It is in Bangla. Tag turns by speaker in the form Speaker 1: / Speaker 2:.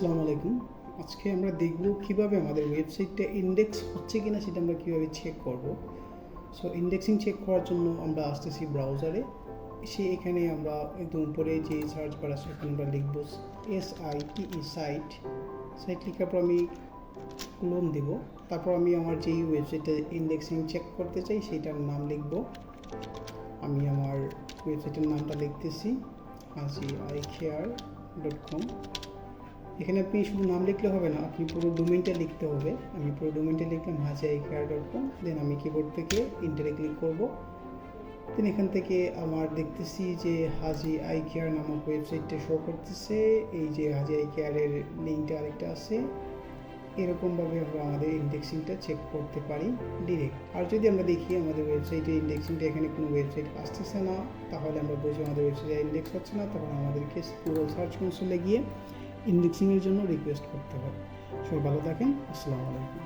Speaker 1: আসসালামু আলাইকুম আজকে আমরা দেখব কীভাবে আমাদের ওয়েবসাইটটা ইন্ডেক্স হচ্ছে কিনা সেটা আমরা কীভাবে চেক করব। সো ইন্ডেক্সিং চেক করার জন্য আমরা আসতেছি ব্রাউজারে সে এখানে আমরা একদম উপরে যে সার্চ বার আছে এখানে আমরা লিখব S I T E site site লিখার পর আমি লোন দেব। তারপর আমি আমার যেই ওয়েবসাইটে ইন্ডেক্সিং চেক করতে চাই সেইটার নাম লিখব। আমি আমার ওয়েবসাইটের নামটা লিখতেছি আজি আই কেয়ার ডট কম এখানে আপনি শুধু নাম লিখলে হবে না, আপনি পুরো ডোমেনটা লিখতে হবে। আমি পুরো ডোমেনটা লিখলাম হাজি কেয়ার ডট কম দেন আমি কিবোর্ড থেকে ইন্টারে ক্লিক করব। দেন এখান থেকে আমার দেখতেছি যে হাজি আই কেয়ার নামক ওয়েবসাইটটা শো করতেছে। এই যে হাজি আই কেয়ারের লিঙ্কটা আরেকটা আছে। এরকমভাবে আমরা আমাদের ইন্ডেক্সিংটা চেক করতে পারি ডিরেক্ট আর যদি আমরা দেখি আমাদের ওয়েবসাইটে ইন্ডেক্সিংটা এখানে কোনো ওয়েবসাইট আসতেছে না, তাহলে আমরা বুঝি আমাদের ওয়েবসাইটে ইন্ডেক্স হচ্ছে না, তখন আমাদেরকে গুগল সার্চ কনসোলে গিয়ে ইন্ডেক্সিংয়ের জন্য রিকোয়েস্ট করতে হবে। সবাই ভালো থাকেন আসসালামু আলাইকুম।